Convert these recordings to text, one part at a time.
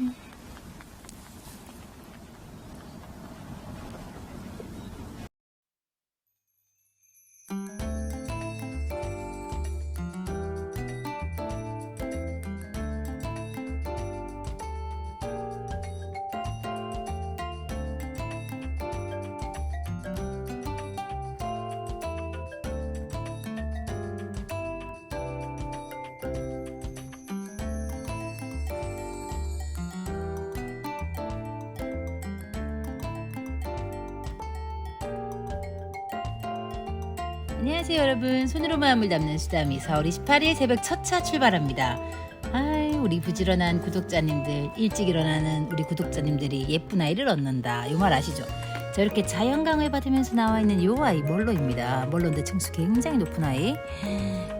Mm-hmm. 안녕하세요 여러분. 손으로 마음을 담는 수다미 4월 28일 새벽 첫 차 출발합니다. 아이 우리 부지런한 구독자님들 일찍 일어나는 우리 구독자님들이 예쁜 아이를 얻는다. 이말 아시죠? 저렇게 자연 강을 받으면서 나와 있는 요 아이 멀로입니다. 멀로인데 층수 굉장히 높은 아이.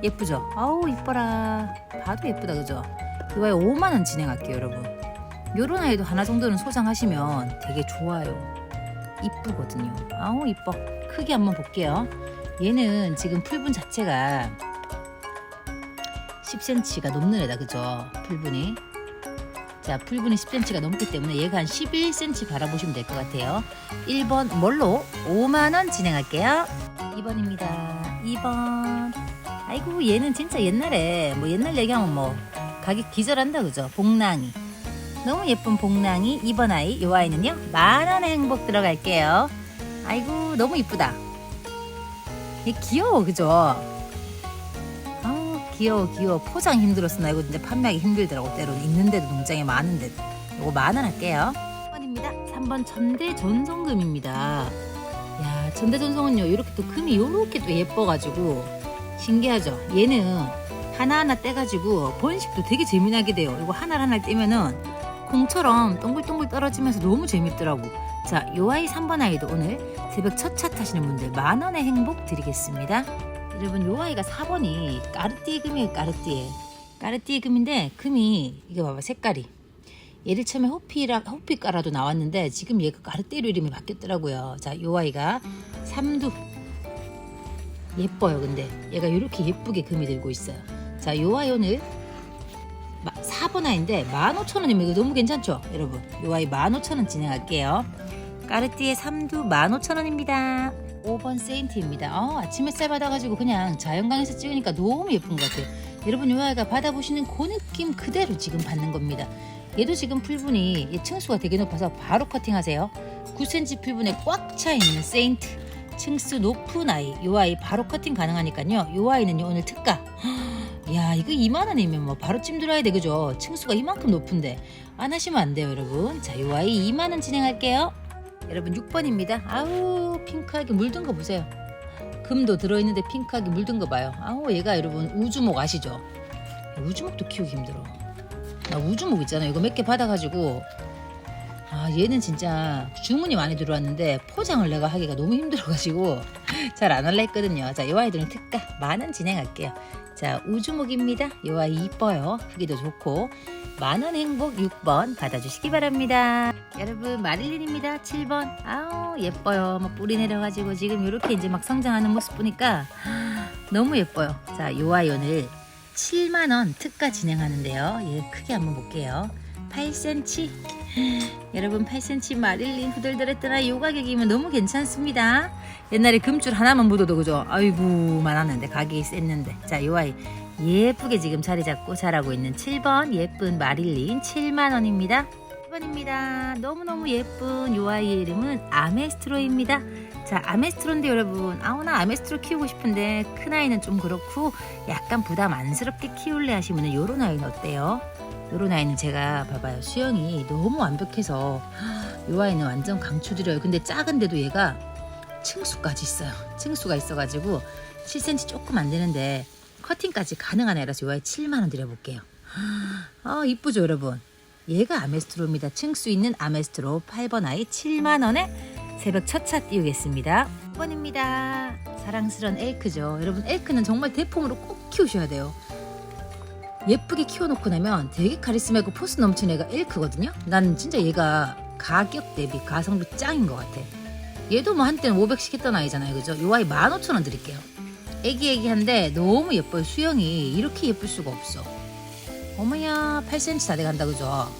예쁘죠? 아우 이뻐라. 봐도 예쁘다 그죠? 이 아이 5만원 진행할게요 여러분. 요런 아이도 하나 정도는 소장하시면 되게 좋아요. 이쁘거든요. 아우 이뻐. 크기 한번 볼게요 얘는 지금 풀분 자체가 10cm가 넘는 애다 그죠? 풀분이. 자 풀분이 10cm가 넘기 때문에 얘가 한 11cm 바라보시면 될 것 같아요. 1번 뭘로? 5만원 진행할게요. 2번입니다. 2번. 아이고 얘는 진짜 옛날에 뭐 옛날 얘기하면 뭐 가격 기절한다 그죠? 복랑이. 너무 예쁜 복랑이. 2번 아이 요 아이는요 만원의 행복 들어갈게요. 아이고 너무 이쁘다 얘 귀여워 그죠? 아 귀여워 귀여워. 포장 힘들었어 나 이거 진짜 판매하기 힘들더라고. 때로는 있는데도 농장에 많은데. 이거 만원 할게요. 3번입니다. 3번 전대 전송금입니다. 야 전대 전송은요 이렇게 또 금이 요렇게 또 예뻐가지고 신기하죠? 얘는 하나하나 떼가지고 번식도 되게 재미나게 돼요. 이거 하나하나 떼면은 공처럼 동글동글 떨어지면서 너무 재밌더라고 자, 요 아이 3번 아이도 오늘 새벽 첫 차 타시는 분들 만 원의 행복 드리겠습니다. 여러분, 요 아이가 4번이 까르띠에 금이에요, 까르띠에. 까르띠에 금인데 금이 이거 봐봐 색깔이. 얘를 처음에 호피라 호피가라도 나왔는데 지금 얘가 까르띠에로 이름이 바뀌었더라고요. 자, 요 아이가 삼두 예뻐요. 근데 얘가 이렇게 예쁘게 금이 들고 있어요. 자, 요 아이 오늘 4번 아이인데 15,000원이면 이거 너무 괜찮죠? 여러분 요 아이 15,000원 진행할게요. 까르띠에 3두 15,000원입니다. 5번 세인트입니다. 어, 아침 햇살 받아가지고 그냥 자연광에서 찍으니까 너무 예쁜 것 같아요. 여러분 요 아이가 받아보시는 그 느낌 그대로 지금 받는 겁니다. 얘도 지금 풀분이 얘 층수가 되게 높아서 바로 커팅하세요. 9cm 풀분에 꽉 차 있는 세인트. 층수 높은 아이 요 아이 바로 커팅 가능하니까요. 요 아이는 오늘 특가 야 이거 2만원이면 뭐 바로 찜 들어야 돼 그죠? 층수가 이만큼 높은데. 안 하시면 안 돼요 여러분. 자 요 아이 2만원 진행할게요. 여러분 6번입니다. 아우 핑크하게 물든 거 보세요. 금도 들어있는데 핑크하게 물든 거 봐요. 아우 얘가 여러분 우주목 아시죠? 우주목도 키우기 힘들어. 나 우주목 있잖아요. 이거 몇 개 받아가지고 아 얘는 진짜 주문이 많이 들어왔는데 포장을 내가 하기가 너무 힘들어가지고 잘 안 할라 했거든요 자요 아이들은 특가 만원 진행할게요 자 우주목입니다. 요 아이 이뻐요. 크기도 좋고 만원 행복 6번 받아주시기 바랍니다. 여러분 마릴린입니다. 7번 아우 예뻐요. 뭐 뿌리 내려가지고 지금 이렇게 이제 막 성장하는 모습 보니까 너무 예뻐요. 자요 아이 오늘 7만원 특가 진행하는데요. 얘 크게 한번 볼게요. 8cm 여러분 8cm 마릴린 후들들했더라 요 가격이면 너무 괜찮습니다. 옛날에 금줄 하나만 묻어도 그죠? 아이고 많았는데 가격이 셌는데. 자 요 아이 예쁘게 지금 자리 잡고 자라고 있는 7번 예쁜 마릴린 7만원입니다. 1번입니다. 너무너무 예쁜 요 아이의 이름은 아메스트로입니다. 자 아메스트로인데 여러분 아우나 아메스트로 키우고 싶은데 큰 아이는 좀 그렇고 약간 부담 안스럽게 키울래 하시면 요런 아이는 어때요 요런 아이는 제가 봐봐요. 수영이 너무 완벽해서 요 아이는 완전 강추드려요. 근데 작은데도 얘가 층수까지 있어요. 층수가 있어가지고 7cm 조금 안 되는데 커팅까지 가능한 애라서 요 아이 7만원 드려볼게요. 아 이쁘죠 여러분? 얘가 아메스트로입니다. 층수 있는 아메스트로 8번 아이 7만원에 새벽 첫차 띄우겠습니다. 6번입니다. 사랑스런 엘크죠. 여러분 엘크는 정말 대품으로 꼭 키우셔야 돼요 예쁘게 키워놓고 나면 되게 카리스마 있고 포스 넘치는 애가 엘크거든요. 나는 진짜 얘가 가격 대비 가성비 짱인 것 같아. 얘도 뭐 한때는 500씩 했던 아이잖아요. 그죠? 요 아이 15,000원 드릴게요. 애기애기한데 너무 예뻐요. 수영이 이렇게 예쁠 수가 없어. 어머야 8cm 다 돼간다 그죠?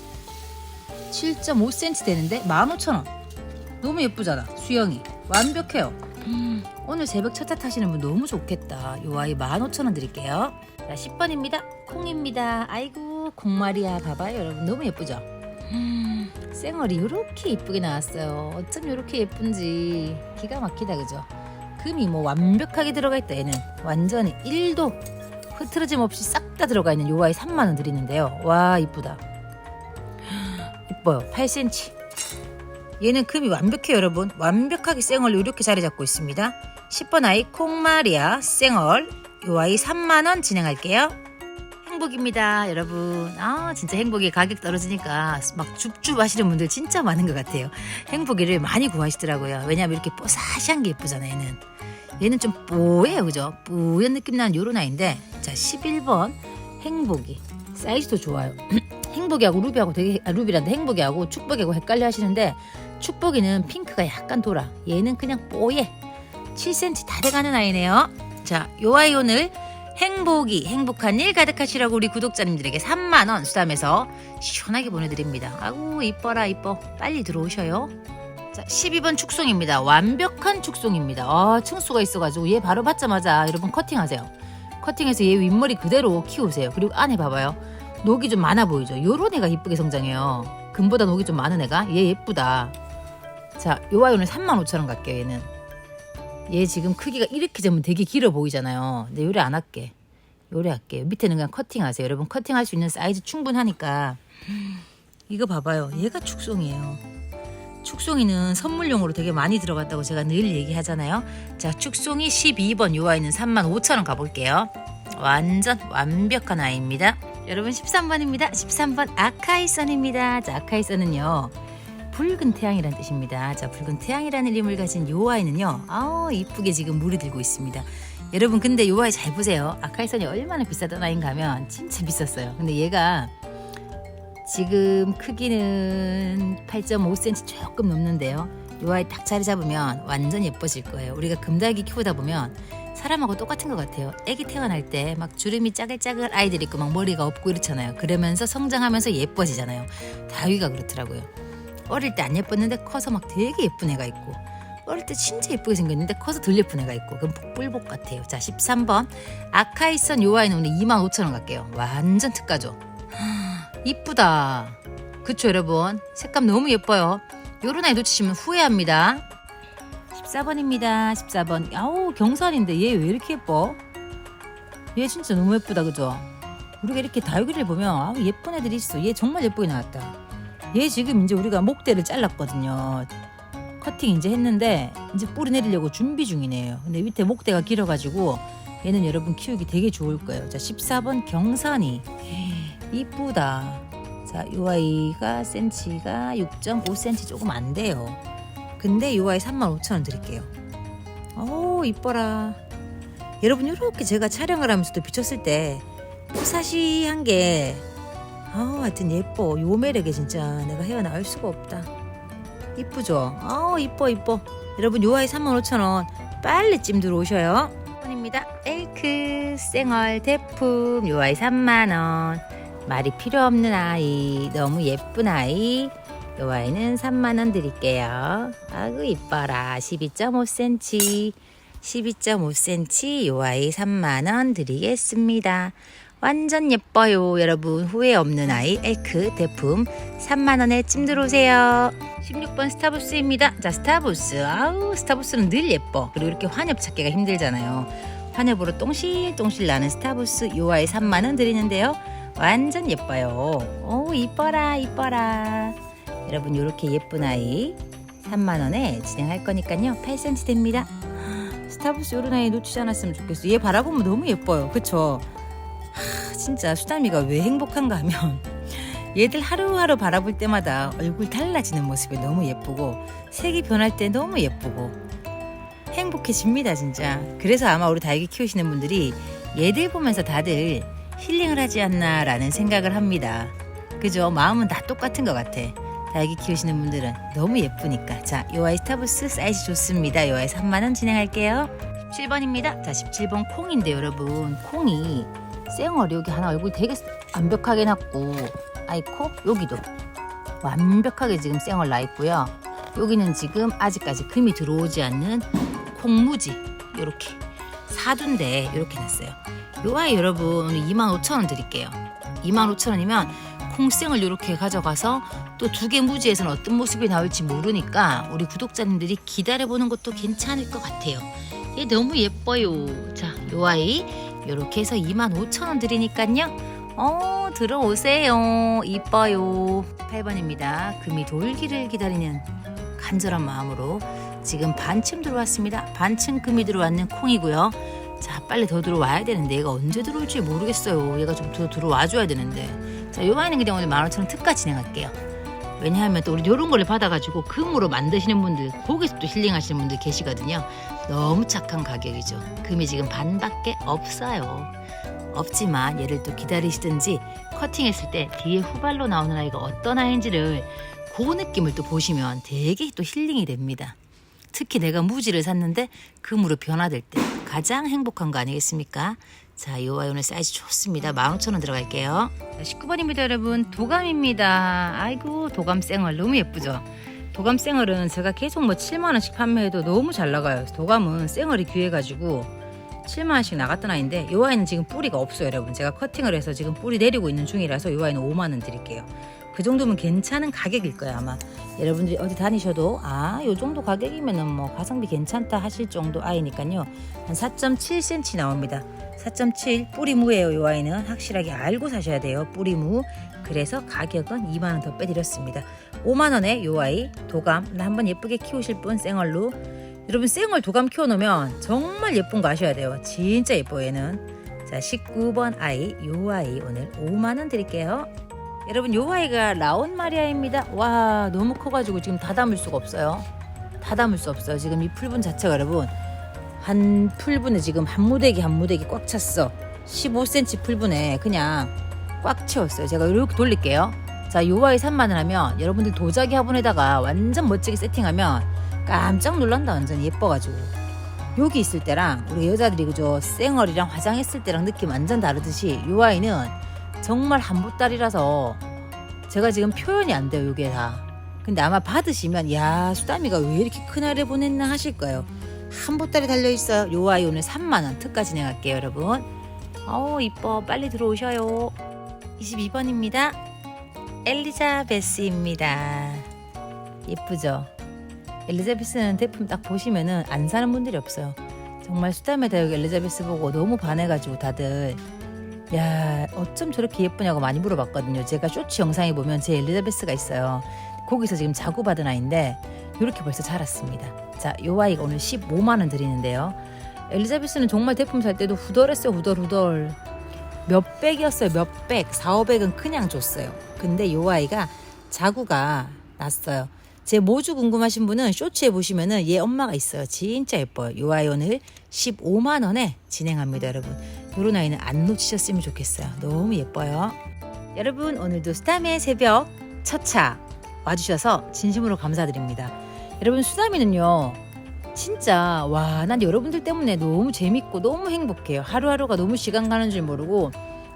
7.5cm 되는데 15,000원. 너무 예쁘잖아. 수영이. 완벽해요. 음, 오늘 새벽 첫차 타시는 분 너무 좋겠다. 요 아이 15,000원 드릴게요. 자, 10번입니다. 콩입니다. 아이고, 콩말이야. 봐봐요, 여러분. 너무 예쁘죠? 음, 쌩얼이 이렇게 예쁘게 나왔어요. 어쩜 이렇게 예쁜지 기가 막히다, 그죠? 금이 뭐 완벽하게 들어가 있다, 얘는. 완전히 1도 흐트러짐 없이 싹 다 들어가 있는 요 아이 3만원 드리는데요. 와, 이쁘다. 이뻐요. 8cm. 얘는 금이 완벽해요, 여러분. 완벽하게 쌩얼로 이렇게 자리 잡고 있습니다. 10번 아이 콩마리아 쌩얼. 요 아이 3만원 진행할게요. 행복입니다, 여러분. 아, 진짜 행복이 가격 떨어지니까 막 줍줍 하시는 분들 진짜 많은 것 같아요. 행복이를 많이 구하시더라고요. 왜냐면 이렇게 뽀사시한 게 예쁘잖아요, 얘는. 얘는 좀 뽀예요, 그죠? 뿌연 느낌 나는 요런 아이인데. 자, 11번 행복이. 사이즈도 좋아요. 행복이하고 루비하고 되게 아, 루비란데 행복이하고 축복이하고 헷갈려 하시는데 축복이는 핑크가 약간 돌아. 얘는 그냥 뽀예. 7cm 다 돼가는 아이네요. 자, 요 아이 오늘 행복이 행복한 일 가득하시라고 우리 구독자님들에게 3만 원 수담해서 시원하게 보내드립니다. 아우 이뻐라 이뻐. 빨리 들어오셔요. 자, 12번 축송입니다. 완벽한 축송입니다. 아, 층수가 있어가지고 얘 바로 받자마자 여러분 커팅하세요. 커팅해서 얘 윗머리 그대로 키우세요. 그리고 안에 봐봐요. 녹이 좀 많아 보이죠? 요런 애가 이쁘게 성장해요. 금보다 녹이 좀 많은 애가 얘 예쁘다. 자, 요 아이 오늘 35,000원 갈게요, 얘는. 얘 지금 크기가 이렇게 되면 되게 길어 보이잖아요. 근데 요래 안 할게. 요래 할게요. 밑에는 그냥 커팅하세요. 여러분 커팅할 수 있는 사이즈 충분하니까. 이거 봐봐요. 얘가 축송이에요. 축송이는 선물용으로 되게 많이 들어갔다고 제가 늘 얘기하잖아요. 자, 축송이 12번 요 아이는 35,000원 가볼게요. 완전 완벽한 아이입니다. 여러분 13번입니다. 13번 아카이선입니다. 자, 아카이선은요. 붉은 태양이라는 뜻입니다. 자, 붉은 태양이라는 이름을 가진 요 아이는요. 아우, 이쁘게 지금 물이 들고 있습니다. 여러분, 근데 요 아이 잘 보세요. 아카이선이 얼마나 비싸던 아이인가 하면 진짜 비쌌어요. 근데 얘가 지금 크기는 8.5cm 조금 넘는데요. 요 아이 딱 자리 잡으면 완전 예뻐질 거예요. 우리가 금달기 키우다 보면 사람하고 똑같은 것 같아요. 아기 태어날 때 막 주름이 짜글짜글 아이들 있고 막 머리가 없고 이렇잖아요. 그러면서 성장하면서 예뻐지잖아요. 다위가 그렇더라고요. 어릴 때 안 예뻤는데 커서 막 되게 예쁜 애가 있고 어릴 때 진짜 예쁘게 생겼는데 커서 덜 예쁜 애가 있고 그럼 복불복 같아요. 자 13번 아카이선 요 아이는 오늘 25,000원 갈게요. 완전 특가죠. 이쁘다. 그쵸 여러분 색감 너무 예뻐요. 요런 아이 놓치시면 후회합니다. 14번입니다. 14번. 아우 경산인데 얘 왜 이렇게 예뻐? 얘 진짜 너무 예쁘다 그죠? 우리가 이렇게 다육이를 보면 아우 예쁜 애들이 있어. 얘 정말 예쁘게 나왔다. 얘 지금 이제 우리가 목대를 잘랐거든요. 커팅 이제 했는데 이제 뿌리 내리려고 준비 중이네요. 근데 밑에 목대가 길어가지고 얘는 여러분 키우기 되게 좋을 거예요. 자 14번 경산이 이쁘다. 자, 요 아이가 센치가 6.5cm 조금 안 돼요. 근데 요 아이 35,000원 드릴게요. 오, 이뻐라. 여러분, 이렇게 제가 촬영을 하면서도 비쳤을 때 뽀사시한 게 아, 하여튼 예뻐. 요 매력에 진짜 내가 헤어나올 수가 없다. 이쁘죠? 아, 이뻐, 이뻐. 여러분, 요 아이 35,000원 빨리 찜 들어오셔요. 입니다. 엘크 쌩얼 대품 요 아이 3만 원. 말이 필요 없는 아이, 너무 예쁜 아이. 요 아이는 3만 원 드릴게요. 아구 이뻐라. 12.5cm. 12.5cm 요 아이 3만 원 드리겠습니다. 완전 예뻐요. 여러분 후회 없는 아이 엘크 대품 3만 원에 찜 들어오세요. 16번 스타부스입니다. 자, 스타부스. 아우, 스타부스는 늘 예뻐. 그리고 이렇게 환엽 찾기가 힘들잖아요. 환엽으로 똥실똥실 나는 스타부스 요 아이 3만 원 드리는데요. 완전 예뻐요. 오, 이뻐라, 이뻐라. 여러분, 요렇게 예쁜 아이 3만 원에 진행할 거니까요. 8cm 됩니다. 스타부스 요런 아이 놓치지 않았으면 좋겠어. 얘 바라보면 너무 예뻐요. 그쵸? 하, 진짜 수담이가 왜 행복한가 하면 얘들 하루하루 바라볼 때마다 얼굴 달라지는 모습이 너무 예쁘고 색이 변할 때 너무 예쁘고 행복해집니다 진짜. 그래서 아마 우리 다육이 키우시는 분들이 얘들 보면서 다들 힐링을 하지 않나 라는 생각을 합니다. 그죠? 마음은 다 똑같은 것 같아. 다육이 키우시는 분들은 너무 예쁘니까. 자 요아이 스타부스 사이즈 좋습니다. 요아이 3만원 진행할게요. 17번입니다. 자 17번 콩인데 여러분. 콩이 쌩얼 여기 하나 얼굴 되게 완벽하게 났고 아이코 여기도 완벽하게 지금 쌩얼 나 있고요. 여기는 지금 아직까지 금이 들어오지 않는 콩무지 요렇게 사두인데 이렇게 냈어요. 요 아이 여러분 오늘 25,000원 드릴게요. 25,000원이면 콩생을 이렇게 가져가서 또 두 개 무지에서는 어떤 모습이 나올지 모르니까 우리 구독자님들이 기다려보는 것도 괜찮을 것 같아요. 얘 너무 예뻐요. 자, 요 아이 이렇게 해서 25,000원 드리니까요. 어, 들어오세요. 이뻐요. 8번입니다. 금이 돌기를 기다리는 간절한 마음으로 지금 반쯤 들어왔습니다. 반쯤 금이 들어왔는 콩이고요. 자, 빨리 더 들어와야 되는데 얘가 언제 들어올지 모르겠어요. 얘가 좀 더 들어와 줘야 되는데. 자, 요 아이는 그냥 오늘 15,000원 특가 진행할게요. 왜냐하면 또 우리 요런 거를 받아가지고 금으로 만드시는 분들, 거기서 또 힐링하시는 분들 계시거든요. 너무 착한 가격이죠. 금이 지금 반밖에 없어요. 없지만 얘를 또 기다리시든지 커팅했을 때 뒤에 후발로 나오는 아이가 어떤 아이인지를 그 느낌을 또 보시면 되게 또 힐링이 됩니다. 특히 내가 무지를 샀는데 금으로 변화될 때 가장 행복한 거 아니겠습니까? 자, 요 아이 오늘 사이즈 좋습니다. 15,000원 들어갈게요. 19번입니다, 여러분. 도감입니다. 아이고, 도감 쌩얼 너무 예쁘죠? 도감 쌩얼은 제가 계속 뭐 7만 원씩 판매해도 너무 잘 나가요. 도감은 쌩얼이 귀해가지고 7만 원씩 나갔던 아이인데 요 아이는 지금 뿌리가 없어요, 여러분. 제가 커팅을 해서 지금 뿌리 내리고 있는 중이라서 요 아이는 5만 원 드릴게요. 그 정도면 괜찮은 가격일 거예요, 아마. 여러분들이 어디 다니셔도 아, 요 정도 가격이면은 뭐 가성비 괜찮다 하실 정도 아이니까요. 한 4.7cm 나옵니다. 4.7 뿌리무예요. 요 아이는 확실하게 알고 사셔야 돼요. 뿌리무. 그래서 가격은 2만 원 더 빼드렸습니다. 5만 원에 요 아이 도감 나 한번 예쁘게 키우실 분 생얼로 여러분 생얼 도감 키워놓으면 정말 예쁜 거 아셔야 돼요. 진짜 예뻐요 얘는. 자 19번 아이 요 아이 오늘 5만 원 드릴게요. 여러분 요 아이가 라온 마리아입니다. 와 너무 커가지고 지금 다 담을 수가 없어요. 다 담을 수 없어요. 지금 이 풀분 자체가 여러분 한 풀분에 지금 한 무대기 한 무대기 꽉 찼어. 15cm 풀분에 그냥 꽉 채웠어요. 제가 이렇게 돌릴게요. 자, 요 아이 3만 원 하면 여러분들 도자기 화분에다가 완전 멋지게 세팅하면 깜짝 놀란다. 완전 예뻐가지고. 여기 있을 때랑 우리 여자들이 그저 쌩얼이랑 화장했을 때랑 느낌 완전 다르듯이 요 아이는 정말 한 보따리라서 제가 지금 표현이 안 돼요. 요게 다. 근데 아마 받으시면 야 수다미가 왜 이렇게 큰 아이를 보냈나 하실 거예요. 한 보따리 달려 있어요. 요 아이 오늘 3만 원 특가 진행할게요, 여러분. 어우 이뻐 빨리 들어오셔요. 22번입니다. 엘리자베스입니다. 예쁘죠? 엘리자베스는 제품 딱 보시면은 안 사는 분들이 없어요. 정말 수다메 대역 엘리자베스 보고 너무 반해가지고 다들 야 어쩜 저렇게 예쁘냐고 많이 물어봤거든요. 제가 쇼츠 영상에 보면 제 엘리자베스가 있어요. 거기서 지금 자구 받은 아이인데 이렇게 벌써 자랐습니다. 자, 요 아이가 오늘 15만 원 드리는데요. 엘리자베스는 정말 제품 살 때도 후덜했어요, 후덜후덜. 몇 백이었어요, 몇 백. 4, 5백은 그냥 줬어요. 근데 요 아이가 자구가 났어요. 제 모주 궁금하신 분은 쇼츠에 보시면은 얘 엄마가 있어요. 진짜 예뻐요. 요 아이 오늘 15만 원에 진행합니다, 여러분. 요런 아이는 안 놓치셨으면 좋겠어요. 너무 예뻐요. 여러분 오늘도 스타의 새벽 첫 차 와주셔서 진심으로 감사드립니다. 여러분 수다미는요 진짜 와 난 여러분들 때문에 너무 재밌고 너무 행복해요. 하루하루가 너무 시간 가는 줄 모르고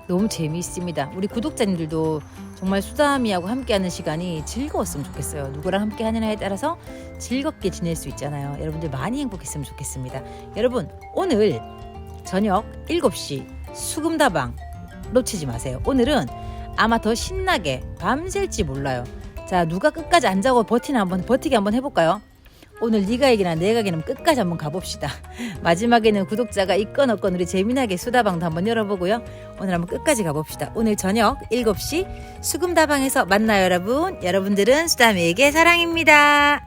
너무 재미있습니다. 우리 구독자님들도 정말 수다미하고 함께하는 시간이 즐거웠으면 좋겠어요. 누구랑 함께하느냐에 따라서 즐겁게 지낼 수 있잖아요. 여러분들 많이 행복했으면 좋겠습니다. 여러분 오늘 저녁 7시 수금다방 놓치지 마세요. 오늘은 아마 더 신나게 밤샐지 몰라요. 자 누가 끝까지 안 자고 버티나 한번 버티기 한번 해볼까요? 오늘 네가 얘기나 내가 얘기는 끝까지 한번 가봅시다. 마지막에는 구독자가 있건 없건 우리 재미나게 수다방도 한번 열어보고요. 오늘 한번 끝까지 가봅시다. 오늘 저녁 7시 수금다방에서 만나요 여러분. 여러분들은 수다미에게 사랑입니다.